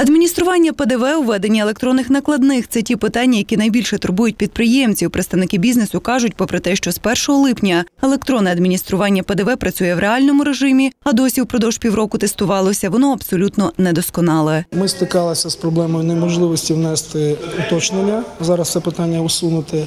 Адміністрування ПДВ, введення електронних накладних це ті питання, які найбільше турбують підприємців. Представники бізнесу кажуть, попри те, що з 1 липня електронне адміністрування ПДВ працює в реальному режимі, а досі впродовж півроку тестувалося, воно абсолютно недосконале. Ми стикалися з проблемою неможливості внести уточнення. Зараз це питання усунути.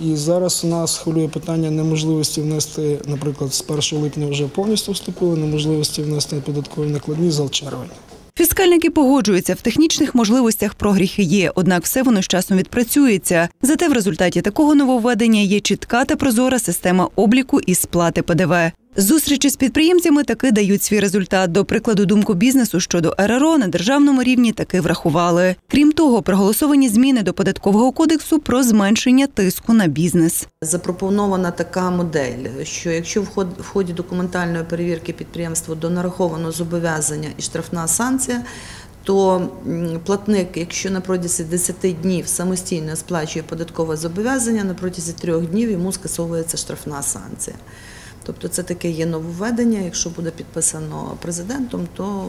І зараз у нас хвилює питання неможливості внести, наприклад, з 1 липня вже повністю вступили, неможливості внести податкові накладні за червень. Фіскальники погоджуються в технічних можливостях прогріхи є, однак все воно з часом відпрацюється. Зате в результаті такого нововведення є чітка та прозора система обліку і сплати ПДВ. Зустрічі з підприємцями таки дають свій результат. До прикладу, думку бізнесу щодо РРО на державному рівні таки врахували. Крім того, проголосовані зміни до податкового кодексу про зменшення тиску на бізнес. Запропонована така модель, що якщо в ход- в ході документальної перевірки підприємства до нараховано зобов'язання і штрафна санкція, то платник, якщо на протязі 10 днів самостійно сплачує податкове зобов'язання, на протязі 3 днів йому скасовується штрафна санкція. Тобто це таке є нововведення. Якщо буде підписано президентом, то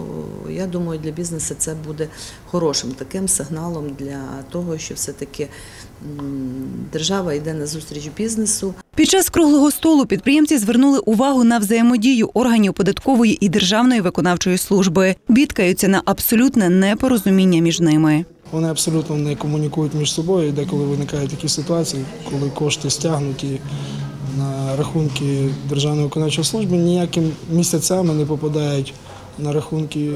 я думаю, для бізнесу це буде хорошим таким сигналом для того, що все-таки держава йде на зустріч бізнесу. Під час круглого столу підприємці звернули увагу на взаємодію органів податкової і державної виконавчої служби. Бідкаються на абсолютне непорозуміння між ними. Вони абсолютно не комунікують між собою. І деколи виникають такі ситуації, коли кошти стягнуті на рахунки Державної виконавчої служби, ніякими місяцями не попадають на рахунки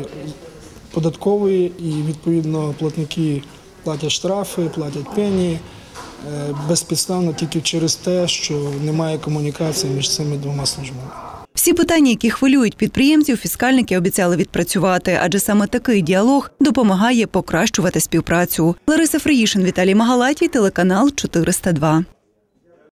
податкової, і відповідно платники платять штрафи, платять пені е, безпідставно тільки через те, що немає комунікації між цими двома службами. Всі питання, які хвилюють підприємців, фіскальники обіцяли відпрацювати, адже саме такий діалог допомагає покращувати співпрацю. Лариса Фриїшин, Віталій Магалатій, телеканал 402.